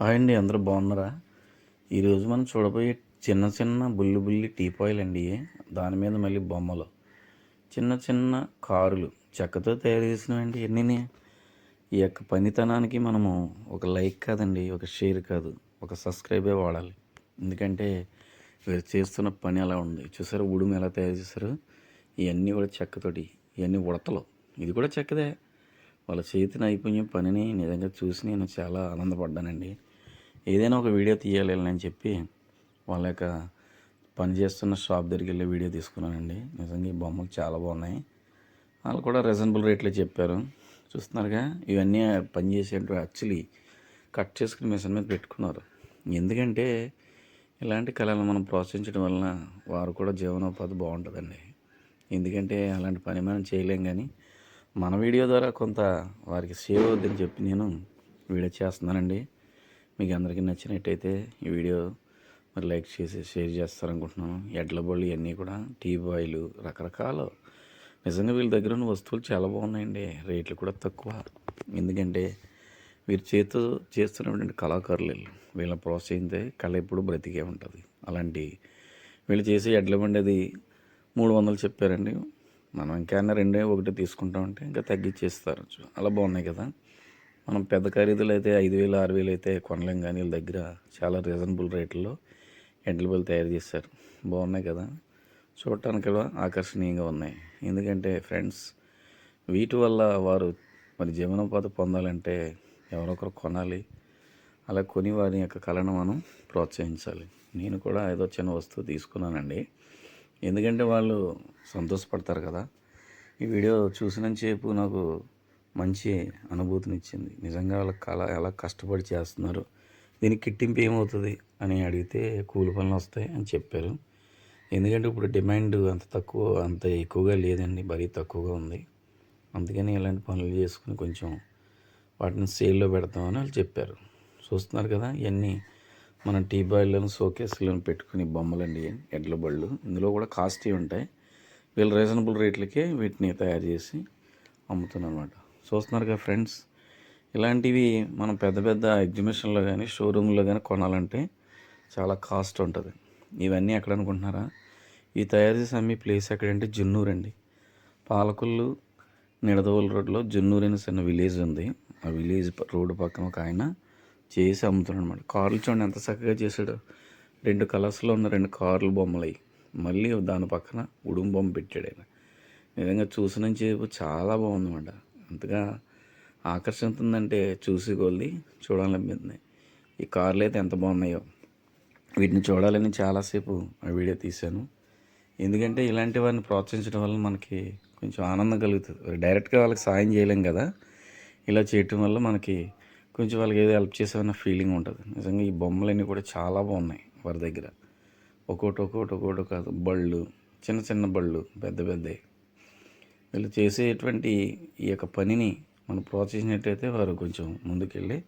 Hi అండి అందరూ బాగున్నారా? ఈరోజు మనం చూడబోయే చిన్న చిన్న బుల్లి బుల్లి టీపాయిల్ అండి దాని మీద మళ్ళీ బొమ్మలు. చిన్న చిన్న కారులు. చెక్కతో తయారు చేసినవండి ఎన్ని ఈ యొక్క పనితనానికి మనము ఒక లైక్ కాదండి ఒక షేర్ కాదు ఒక సబ్స్క్రైబే వాడాలి. ఎందుకంటే వీరు చేస్తున్న పని అలా ఉంది. చూసారు ఉడుము ఎలా తయారు చేశారు? ఇవన్నీ కూడా చెక్కతోటి ఇవన్నీ ఉడతలు. ఇది కూడా చెక్కదే. వాళ్ళ చేతి నైపుణ్యం పనిని నిజంగా చూసి నేను చాలా ఆనందపడ్డానండి. ఏదైనా ఒక వీడియో తీయాలి అని చెప్పి వాళ్ళ యొక్క పని చేస్తున్న షాప్ దగ్గరికి వెళ్ళి వీడియో తీసుకున్నానండి. నిజంగా ఈ బొమ్మలు చాలా బాగున్నాయి. వాళ్ళు కూడా రీజనబుల్ రేట్లో చెప్పారు. చూస్తున్నారుగా ఇవన్నీ పని యాక్చువల్లీ కట్ చేసుకుని మిషన్ మీద పెట్టుకున్నారు. ఎందుకంటే ఇలాంటి కళలను మనం ప్రోత్సహించడం వలన వారు కూడా జీవనోపాధి బాగుంటుందండి. ఎందుకంటే అలాంటి పని మనం చేయలేం కానీ మన వీడియో ద్వారా కొంత వారికి సేవ్ అవుద్దని చెప్పి నేను వీడియో చేస్తున్నానండి. మీకు అందరికీ నచ్చినట్టయితే ఈ వీడియో మరి లైక్ చేసి షేర్ చేస్తారనుకుంటున్నాను. ఎడ్ల బళ్ళు ఇవన్నీ కూడా టీ బాయిలు రకరకాలు. నిజంగా వీళ్ళ దగ్గర ఉన్న వస్తువులు చాలా బాగున్నాయండి. రేట్లు కూడా తక్కువ. ఎందుకంటే వీరు చేతితో చేస్తున్నటువంటి కళాకారులు వీళ్ళు. వీళ్ళని ప్రోత్సహిస్తే కళ ఎప్పుడు బ్రతికే ఉంటుంది. అలాంటి వీళ్ళు చేసే ఎడ్ల బండి అది మూడు వందలు చెప్పారండి. మనం ఇంకా రెండే ఒకటి తీసుకుంటామంటే ఇంకా తగ్గించేస్తారు. అలా బాగున్నాయి కదా. మనం పెద్ద ఖరీదులు అయితే ఐదు వేలు ఆరు వేలు అయితే కొనలేం కానీ వీళ్ళ దగ్గర చాలా రీజనబుల్ రేట్లలో ఎడ్ల బళ్ళు తయారు చేశారు. బాగున్నాయి కదా? చూడటానికి కూడా ఆకర్షణీయంగా ఉన్నాయి. ఎందుకంటే ఫ్రెండ్స్ వీటి వల్ల వారు మరి జీవనోపాధి పొందాలంటే ఎవరొకరు కొనాలి. అలా కొని వారి యొక్క కళను మనం ప్రోత్సహించాలి. నేను కూడా ఏదో చిన్న వస్తువు తీసుకున్నానండి. ఎందుకంటే వాళ్ళు సంతోషపడతారు కదా. ఈ వీడియో చూసినంతసేపు నాకు మంచి అనుభూతినిచ్చింది. నిజంగా వాళ్ళ కళ ఎలా కష్టపడి చేస్తున్నారు దీనికి కిట్టింపు ఏమవుతుంది అని అడిగితే కూలి పనులు వస్తాయి అని చెప్పారు. ఎందుకంటే ఇప్పుడు డిమాండ్ అంత తక్కువ అంత ఎక్కువగా లేదండి మరీ తక్కువగా ఉంది. అందుకని ఇలాంటి పనులు చేసుకుని కొంచెం వాటిని సేల్లో పెడతామని వాళ్ళు చెప్పారు. చూస్తున్నారు కదా ఇవన్నీ మన టీ బాయిలను షోకేస్లను పెట్టుకుని బొమ్మలండి ఎడ్ల బళ్ళు. ఇందులో కూడా కాస్ట్లీ ఉంటాయి. వీళ్ళు రీజనబుల్ రేట్లకే వీటిని తయారు చేసి అమ్ముతున్నారు అనమాట చూస్తున్నారు కదా ఫ్రెండ్స్ ఇలాంటివి మనం పెద్ద పెద్ద ఎగ్జిబిషన్లో కానీ షోరూంలో కానీ కొనాలంటే చాలా కాస్ట్ ఉంటుంది. ఇవన్నీ ఎక్కడ అనుకుంటున్నారా? ఈ తయారు చేసి అమ్మే ప్లేస్ ఎక్కడంటే జున్నూరు అండి. పాలకొల్లు నిడదవోలు రోడ్లో జున్నూరు అనే చిన్న విలేజ్ ఉంది. ఆ విలేజ్ రోడ్డు పక్కన ఒక ఆయన చేసి అమ్ముతున్నాడు అనమాట కార్లు చూడండి ఎంత చక్కగా చేశాడు. రెండు కలర్స్లో ఉన్న రెండు కార్లు బొమ్మలయ్యి మళ్ళీ దాని పక్కన ఉడుము బొమ్మ పెట్టాడు ఆయన. నిజంగా చూసిన చేపు చాలా బాగుందన్నమాట. అంతగా ఆకర్షిస్తుందంటే చూసి కొద్ది చూడాలనిపించింది ఈ కార్లు అయితే ఎంత బాగున్నాయో. వీటిని చూడాలని చాలాసేపు ఆ వీడియో తీశాను. ఎందుకంటే ఇలాంటి వారిని ప్రోత్సహించడం వల్ల మనకి కొంచెం ఆనందం కలుగుతుంది. డైరెక్ట్గా వాళ్ళకి సాయం చేయలేం కదా. ఇలా చేయటం వల్ల మనకి కొంచెం వాళ్ళకి ఏదో హెల్ప్ చేసామన్న ఫీలింగ్ ఉంటుంది. నిజంగా ఈ బొమ్మలన్నీ కూడా చాలా బాగున్నాయి వారి దగ్గర. ఒక్కోటి ఒక్కోటి ఒక్కోటి కాదు. బళ్ళు చిన్న చిన్న బళ్ళు పెద్ద పెద్దవి వీళ్ళు చేసేటువంటి ఈ యొక్క పనిని మనం ప్రోత్సహించినట్టయితే వారు కొంచెం ముందుకెళ్ళి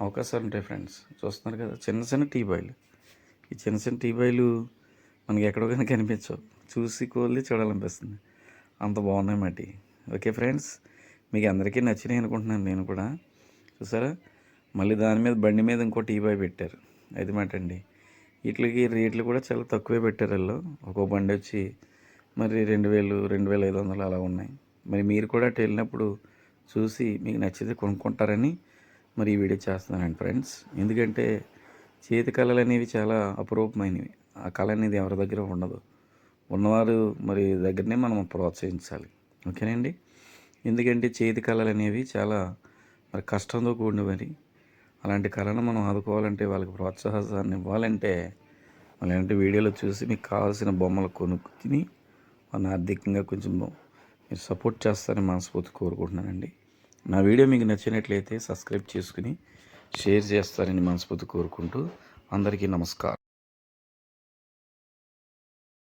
అవకాశాలు ఉంటాయి ఫ్రెండ్స్. చూస్తున్నారు కదా చిన్న చిన్న టీ బాయిలు. ఈ చిన్న చిన్న టీ బాయిలు మనకి ఎక్కడో కానీ కనిపించవు. చూసి కోళ్ళి చూడాలనిపిస్తుంది. అంత బాగున్నాయి మట్టి ఓకే ఫ్రెండ్స్ మీకు అందరికీ నచ్చినాయి అనుకుంటున్నాను నేను కూడా. చూసారా? మళ్ళీ దాని మీద బండి మీద ఇంకో టీ బాయ్ పెట్టారు. అది మాట అండి వీటికి రేట్లు కూడా చాలా తక్కువే పెట్టారు వాళ్ళు. ఒక్కో బండి వచ్చి మరి రెండు వేలు రెండు వేల ఐదు వందలు అలా ఉన్నాయి. మరి మీరు కూడా అటు వెళ్ళినప్పుడు చూసి మీకు నచ్చితే కొనుక్కుంటారని మరి ఈ వీడియో చేస్తున్నానండి ఫ్రెండ్స్. ఎందుకంటే చేతి కళలు అనేవి చాలా అపురూపమైనవి. ఆ కళ అనేది ఎవరి దగ్గర ఉండదు. ఉన్నవారు మరి దగ్గరనే మనం ప్రోత్సహించాలి. ఓకేనండి? ఎందుకంటే చేతి కళలు అనేవి చాలా మరి కష్టంతో కూడిన మరి. అలాంటి కళను మనం ఆదుకోవాలంటే వాళ్ళకి ప్రోత్సాహాన్ని ఇవ్వాలంటే అలాంటి వీడియోలు చూసి మీకు కావాల్సిన బొమ్మలు కొనుక్కుని వాళ్ళని ఆర్థికంగా కొంచెం మీరు సపోర్ట్ చేస్తారని మనస్ఫూర్తి కోరుకుంటున్నానండి. నా వీడియో మీకు నచ్చినట్లయితే సబ్స్క్రైబ్ చేసుకుని షేర్ చేస్తారని మనస్ఫూర్తి కోరుకుంటూ అందరికీ నమస్కారం.